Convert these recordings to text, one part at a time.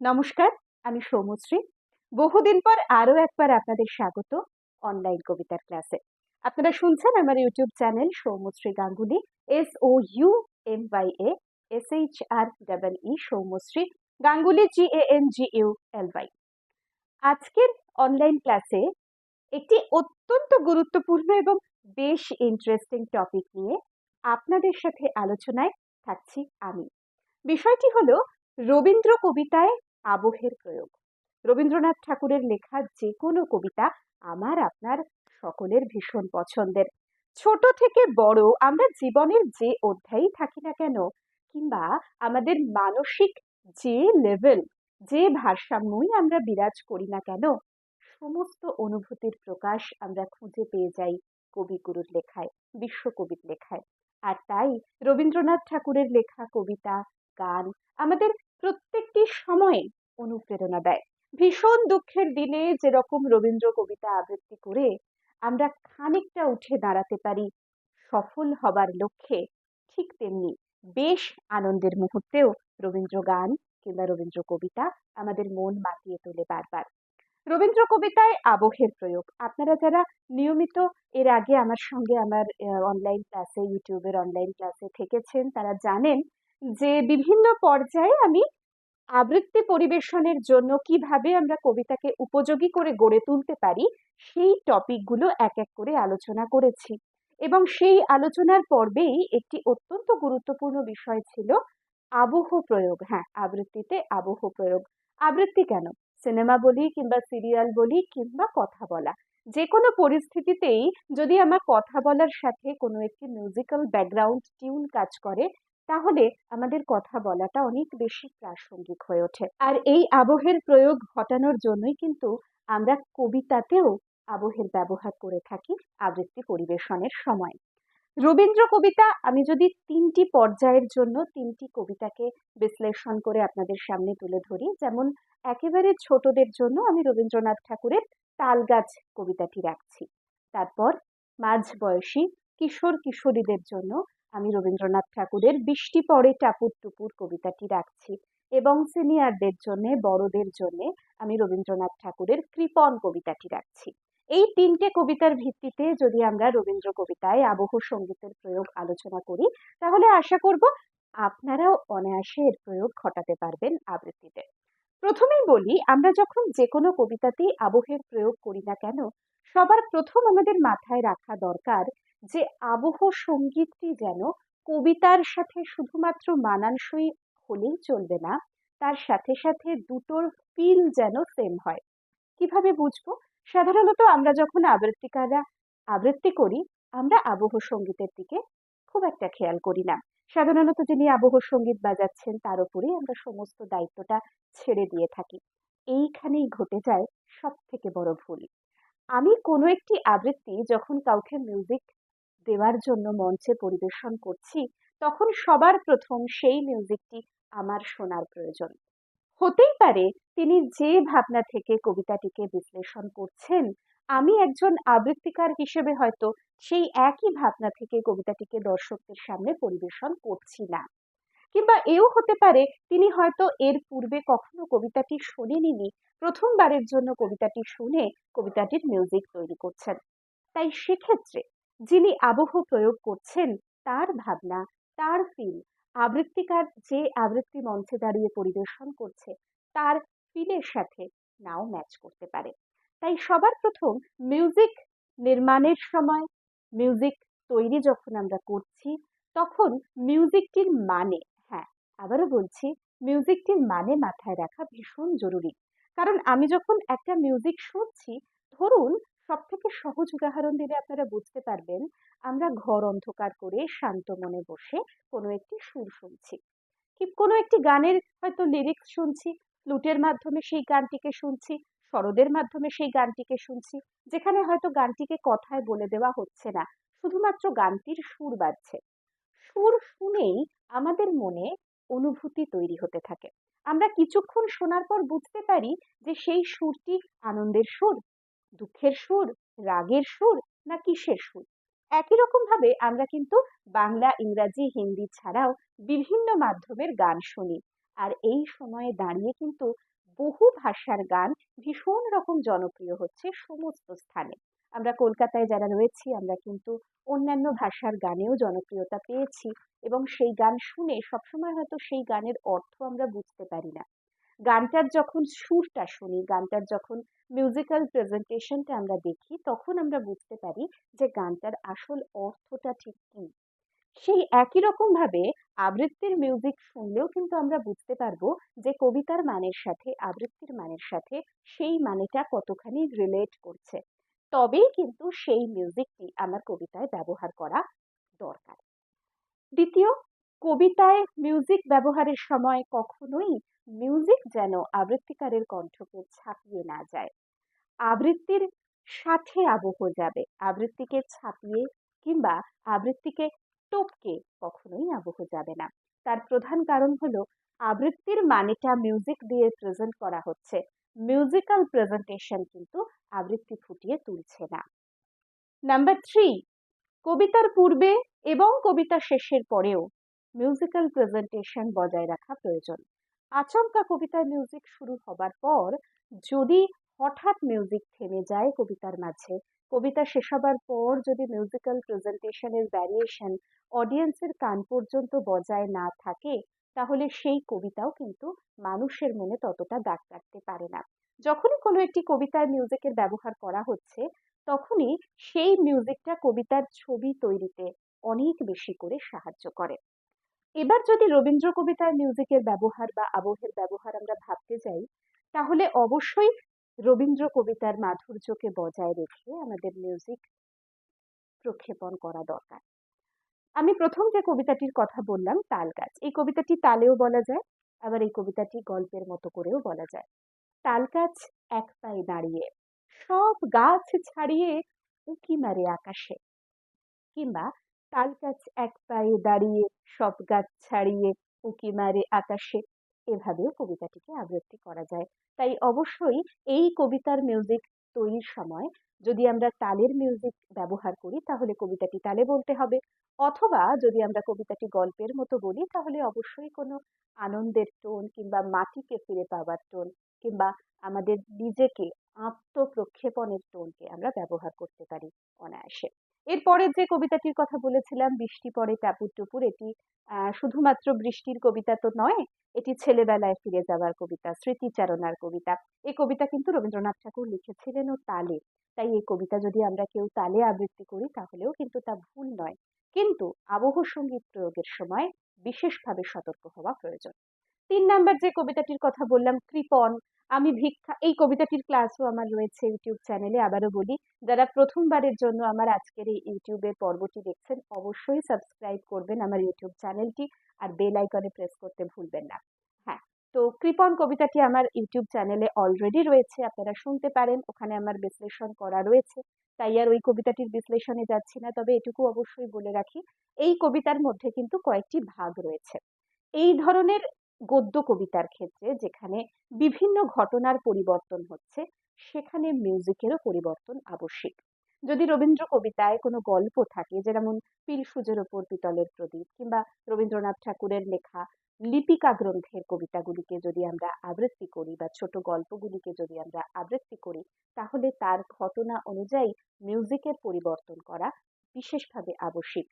নমস্কার, আমি সৌমশ্রী বহুদিন পর আরও একবার আপনাদের স্বাগত অনলাইন কবিতার ক্লাসে আপনারা শুনছেন আমার YouTube channel Soumyashree Ganguly S O U M Y A S H R double E Soumyashree Ganguly G A N G U L Y আজকের অনলাইন ক্লাসে একটি অত্যন্ত গুরুত্বপূর্ণ এবং বেশ ইন্টারেস্টিং টপিক নিয়ে আপনাদের সাথে আলোচনায় থাকছি আমি। বিষয়টি হলো রবীন্দ্র কবিতায় আবহের প্রয়োগ। রবীন্দ্রনাথ ঠাকুরের লেখা যে কোনো কবিতা আমার আপনার সকলের ভীষণ পছন্দের। ছোট থেকে বড় আমরা জীবনের যে অধ্যায়ই থাকি না কেন, কিংবা আমাদের মানসিক যে লেভেল যে ভারসাম্যই আমরা বিরাজ করি না কেন, সমস্ত অনুভূতির প্রকাশ আমরা খুঁজে পেয়ে যাই কবিগুরুর লেখায়, বিশ্বকবির লেখায়। আর তাই রবীন্দ্রনাথ ঠাকুরের লেখা কবিতা, গান আমাদের প্রত্যেকটি সময়ে অনুপ্রেরণা দেয়। ভীষণ দুঃখের দিনে যেরকম রবীন্দ্র কবিতা আবৃত্তি করে আমরা খানিকটা উঠে দাঁড়াতে পারি, সফল হবার লক্ষ্যে ঠিক তেমনি বেশ আনন্দের মুহূর্তেও রবীন্দ্র গান কিংবা রবীন্দ্র কবিতা আমাদের মন মাতিয়ে তোলে বারবার। রবীন্দ্র কবিতায় আবহের প্রয়োগ। আপনারা যারা নিয়মিত এর আগে আমার সঙ্গে আমার অনলাইন ক্লাসে ইউটিউবের অনলাইন ক্লাসে থেকেছেন, তারা জানেন যে বিভিন্ন পর্যায়ে আমি আবৃত্তি পরিবেশনের জন্য কীভাবে আমরা কবিতাকে উপযোগী করে গড়ে তুলতে পারি, সেই টপিকগুলো এক এক করে আলোচনা করেছি। এবং সেই আলোচনার পর্বেই একটি অত্যন্ত গুরুত্বপূর্ণ বিষয় ছিল আবহ প্রয়োগ। হ্যাঁ আবৃত্তিতে আবহ প্রয়োগ। আবৃত্তি কেন? সিনেমা বলি কিংবা সিরিয়াল বলি কিংবা কথা বলা। যে কোনো পরিস্থিতিতেই যদি আমার কথা বলার সাথে কোনো একটি মিউজিক্যাল ব্যাকগ্রাউন্ড টিউন কাজ করে তাহলে আমাদের কথা বলাটা অনেক বেশি প্রাসঙ্গিক হয়ে ওঠে। আর এই আবহের প্রয়োগ ঘটানোর জন্যই কিন্তু আমরা কবিতাতেও আবহের ব্যবহার করে থাকি আবৃত্তি পরিবেশনের সময়। রবীন্দ্র কবিতা আমি যদি তিনটি পর্যায়ের জন্য তিনটি কবিতাকে বিশ্লেষণ করে আপনাদের সামনে তুলে ধরি, যেমন একেবারে ছোটদের জন্য আমি রবীন্দ্রনাথ ঠাকুরের তালগাছ কবিতাটি রাখছি। তারপর মাঝ বয়সী কিশোর কিশোরীদের জন্য আমি রবীন্দ্রনাথ ঠাকুরের বৃষ্টি পড়ে টাপুর টুপুর কবিতাটি রাখছি এবং সিনিয়রদের জন্য, বড়দের জন্য আমি রবীন্দ্রনাথ ঠাকুরের কৃপন কবিতাটি রাখছি। এই তিনটে কবিতার ভিত্তিতে যদি আমরা রবীন্দ্র কবিতায় আবহ সঙ্গীতের প্রয়োগ আলোচনা করি, তাহলে আশা করব আপনারাও অনায়াসে এর প্রয়োগ ঘটাতে পারবেন আবৃত্তিতে। প্রথমেই বলি, আমরা যখন যে কোনো কবিতাতেই আবহের প্রয়োগ করি না কেন, সবার প্রথম আমাদের মাথায় রাখা দরকার যে আবহ সঙ্গীতটি যেন কবিতার সাথে শুধুমাত্র মানানসই হলেই চলবে না, তার সাথে সাথে দুটোর ফিল যেন সেম হয়। কীভাবে বুঝব? সাধারণত আমরা যখন আবৃত্তিকাররা আবৃত্তি করি, আমরা আবহ সঙ্গীতের দিকে খুব একটা খেয়াল করি না। সাধারণত যিনি আবহ সংগীত বাজাচ্ছেন, তার উপরেই আমরা সমস্ত দায়িত্বটা ছেড়ে দিয়ে থাকি। এইখানেই ঘটে যায় সব থেকে বড় ভুল। আমি কোনো একটি আবৃত্তি যখন কাউকে মিউজিক দেওয়ার জন্য মঞ্চে পরিবেশন করছি, তখন সবার প্রথম সেই মিউজিকটি আমার শোনার প্রয়োজন। হতেই পারে তিনি যে ভাবনা থেকে কবিতাটিকে বিশ্লেষণ করছেন, আমি একজন আবৃত্তিকার হিসেবে হয়তো সেই একই ভাবনা থেকে কবিতাটিকে দর্শকদের সামনে পরিবেশন করছি না। কিংবা এও হতে পারে তিনি হয়তো এর পূর্বে কখনো কবিতাটি শোনেনি প্রথমবারের জন্য কবিতাটি শুনে কবিতাটির মিউজিক তৈরি করছেন। তাই সেক্ষেত্রে যিনি আবহ প্রয়োগ করছেন, তার ভাবনা, তার ফিল আবৃত্তিকার যে আবৃত্তি মঞ্চে দাঁড়িয়ে পরিবেশন করছে, তার ফিলের সাথে নাও ম্যাচ করতে পারে। তাই সবার প্রথম মিউজিক নির্মাণের সময় মিউজিক তৈরি যখন আমরা করছি, তখন মিউজিকটির মানে হ্যাঁ আবারও বলছি মিউজিকটির মানে মাথায় রাখা ভীষণ জরুরি। কারণ আমি যখন একটা মিউজিক শুনছি, ধরুন সব থেকে সহজ উদাহরণ দিলে আপনারা বুঝতে পারবেন, আমরা ঘর অন্ধকার করে শান্ত মনে বসে কোনো একটি সুর শুনছি। কি কোনো একটি গানের হয়তো লিরিক্স শুনছি ফ্লুটের মাধ্যমে সেই গানটিকে শুনছি সরোদের মাধ্যমে সেই গানটিকে শুনছি, যেখানে হয়তো গানটিকে কথায় বলে দেওয়া হচ্ছে না, শুধুমাত্র গানটির সুর বাজছে। সুর শুনেই আমাদের মনে অনুভূতি তৈরি হতে থাকে। আমরা কিছুক্ষণ শোনার পর বুঝতে পারি যে সেই সুরটি আনন্দের সুর। দুঃখের সুর, রাগের সুর, না কিসের সুর? একই রকম ভাবে আমরা কিন্তু বাংলা, ইংরাজি, হিন্দি ছাড়াও বিভিন্ন মাধ্যমের গান শুনি। আর এই সময়ে দাঁড়িয়ে কিন্তু বহু ভাষার গান ভীষণ রকম জনপ্রিয় হচ্ছে সমস্ত স্থানে। আমরা কলকাতায় যারা রয়েছি, আমরা কিন্তু অন্যান্য ভাষার গানেও জনপ্রিয়তা পেয়েছি এবং সেই গান শুনে সবসময় হয়তো সেই গানের অর্থ আমরা বুঝতে পারি না। গানটার যখন সুরটা শুনি, গানটার যখন মিউজিক্যাল প্রেজেন্টেশনটা আমরা দেখি, তখন আমরা বুঝতে পারি যে গানটার আসল অর্থটা ঠিক কী। সেই একই রকমভাবে আবৃত্তির মিউজিক শুনলেও কিন্তু আমরা বুঝতে পারব যে কবিতার মানের সাথে, আবৃত্তির মানের সাথে সেই মানেটা কতখানি রিলেট করছে। তবেই কিন্তু সেই মিউজিকটি আমার কবিতায় ব্যবহার করা দরকার। দ্বিতীয় কবিতায় মিউজিক ব্যবহারের সময় কখনোই মিউজিক যেন আবৃত্তিকারের কণ্ঠকে ছাপিয়ে না যায়। আবৃত্তির সাথে আবহ যাবে, আবৃত্তিকে ছাপিয়ে কিংবা আবৃত্তিকে টপকে কখনোই আবহ যাবে না। তার প্রধান কারণ হলো, আবৃত্তির মানেটা মিউজিক দিয়ে প্রেজেন্ট করা হচ্ছে। মিউজিক্যাল প্রেজেন্টেশন কিন্তু আবৃত্তি ফুটিয়ে তুলছে না। নাম্বার থ্রি কবিতার পূর্বে এবং কবিতা শেষের পরেও মিউজিক্যাল প্রেজেন্টেশন বজায় রাখা প্রয়োজন। আচমকা কবিতার মিউজিক শুরু হবার পর যদি হঠাৎ মিউজিক থেমে যায় কবিতার মাঝে, কবিতা শেষ হবার পর যদি মিউজিক্যাল প্রেজেন্টেশনের ভ্যারিয়েশন অডিয়েন্সের কান পর্যন্ত বজায় না থাকে, তাহলে সেই কবিতাও কিন্তু মানুষের মনে ততটা দাগ কাটতে পারে না। যখনই কোনো একটি কবিতার মিউজিকের ব্যবহার করা হচ্ছে, তখনই সেই মিউজিকটা কবিতার ছবি তৈরিতে অনেক বেশি করে সাহায্য করে। এবার যদি রবীন্দ্র কবিতার মিউজিকের ব্যবহার বা আবহের ব্যবহার আমরা ভাবতে যাই, তাহলে অবশ্যই রবীন্দ্র কবিতার মাধুর্যকে বজায় রেখে আমাদের মিউজিক প্রক্ষেপণ করা দরকার। আমি প্রথম যে কবিতাটির কথা বললাম তাল গাছ এই কবিতাটি তালেও বলা যায়, আবার এই কবিতাটি গল্পের মতো করেও বলা যায়। তাল গাছ এক পায়ে দাঁড়িয়ে, সব গাছ ছাড়িয়ে উঁকি মারে আকাশে, কিংবা তাল গাছ এক পায়ে দাঁড়িয়ে সব গাছ ছাড়িয়ে উঁকি মারে আকাশে। এভাবেও কবিতাটিকে আবৃত্তি করা যায়। তাই অবশ্যই এই কবিতার মিউজিক তৈরির সময় যদি আমরা তালের মিউজিক ব্যবহার করি, তাহলে কবিতাটি তালে বলতে হবে। অথবা যদি আমরা কবিতাটি গল্পের মতো বলি, তাহলে অবশ্যই কোনো আনন্দের টোন কিংবা মাটিকে ফিরে পাওয়ার টোন কিংবা আমাদের নিজেকে আত্মপ্রক্ষেপণের টোনকে আমরা ব্যবহার করতে পারি অনায়াসে। এরপরের যে কবিতাটির কথা বলেছিলাম, বৃষ্টি পড়ে টাপুর টুপুর এটি শুধুমাত্র বৃষ্টির কবিতা তো নয়, এটি ছেলেবেলায় ফিরে যাওয়ার কবিতা, স্মৃতিচারণার কবিতা। এই কবিতা কিন্তু রবীন্দ্রনাথ ঠাকুর লিখেছিলেন ও তালে। তাই এই কবিতা যদি আমরা কেউ তালে আবৃত্তি করি, তাহলেও কিন্তু তা ভুল নয়। কিন্তু আবহ সংগীত প্রয়োগের সময় বিশেষভাবে সতর্ক হওয়া প্রয়োজন। তিন নাম্বার যে কবিতাটির কথা বললাম, কৃপন, আমি ভিক্ষা, এই কবিতাটির ক্লাসও আমার রয়েছে ইউটিউব চ্যানেলে আবারও বলি, যারা প্রথমবারের জন্য আমার আজকের এই ইউটিউবের পর্বটি দেখছেন, অবশ্যই সাবস্ক্রাইব করবেন আমার ইউটিউব চ্যানেলটি আর বেল আইকনে প্রেস করতে ভুলবেন না। হ্যাঁ তো কৃপন কবিতাটি আমার ইউটিউব চ্যানেলে অলরেডি রয়েছে, আপনারা শুনতে পারেন, ওখানে আমার বিশ্লেষণ করা রয়েছে, তাই আর ওই কবিতাটির বিশ্লেষণে যাচ্ছি না, তবে এটুকু অবশ্যই বলে রাখি, এই কবিতার মধ্যে কিন্তু কয়েকটি ভাগ রয়েছে। এই ধরনের গদ্য কবিতার ক্ষেত্রে যেখানে বিভিন্ন ঘটনার পরিবর্তন হচ্ছে, সেখানে মিউজিকেরও পরিবর্তন আবশ্যিক। যদি রবীন্দ্র কবিতায় কোনো গল্প থাকে, যেমন পিলসুজের ওপর পিতলের প্রদীপ কিংবা রবীন্দ্রনাথ ঠাকুরের লেখা লিপিকা গ্রন্থের কবিতাগুলিকে যদি আমরা আবৃত্তি করি বা ছোট গল্পগুলিকে যদি আমরা আবৃত্তি করি, তাহলে তার ঘটনা অনুযায়ী মিউজিকের পরিবর্তন করা বিশেষভাবে আবশ্যিক।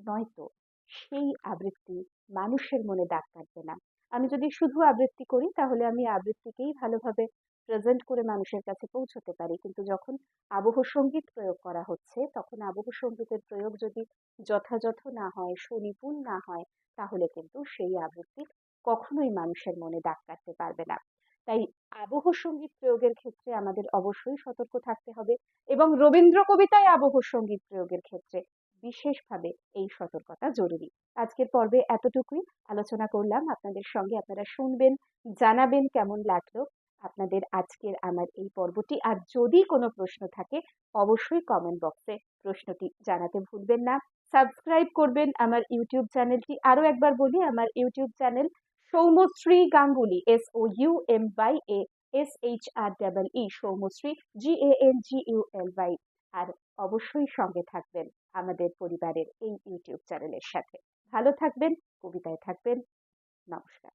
নয়তো সেই আবৃত্তি মানুষের মনে দাগ কাটবে না। আমি যদি শুধু আবৃত্তি করি, তাহলে আমি আবৃত্তিকেই ভালোভাবে প্রেজেন্ট করে মানুষের কাছে পৌঁছতে পারি। কিন্তু যখন আবহ সংগীত প্রয়োগ করা হচ্ছে, তখন আবহ সঙ্গীতের প্রয়োগ যদি যথাযথ না হয়, সুনিপুণ না হয়, তাহলে কিন্তু সেই আবৃত্তি কখনোই মানুষের মনে দাগ কাটতে পারবে না। তাই আবহ সংগীত প্রয়োগের ক্ষেত্রে আমাদের অবশ্যই সতর্ক থাকতে হবে এবং রবীন্দ্র কবিতায় আবহ সংগীত প্রয়োগের ক্ষেত্রে বিশেষভাবে এই সতর্কতা জরুরি। আজকের পর্বে এতটুকুই। আলোচনা করলাম। আপনাদের সঙ্গে আপনারা শুনবেন, জানাবেন কেমন লাগল আপনাদের আজকের আমার এই পর্বটি। আর যদি কোনো প্রশ্ন থাকে, অবশ্যই কমেন্ট বক্সে প্রশ্নটি জানাতে ভুলবেন না। সাবস্ক্রাইব করবেন আমার ইউটিউব চ্যানেলটি আরও একবার বলি, আমার YouTube channel Soumyashree Ganguly S O U M Y A S H R double E Soumyashree G A N G U L Y আর অবশ্যই সঙ্গে থাকবেন। আমাদের পরিবারের এই ইউটিউব চ্যানেলের সাথে। ভালো থাকবেন কবিতায় থাকবেন। নমস্কার।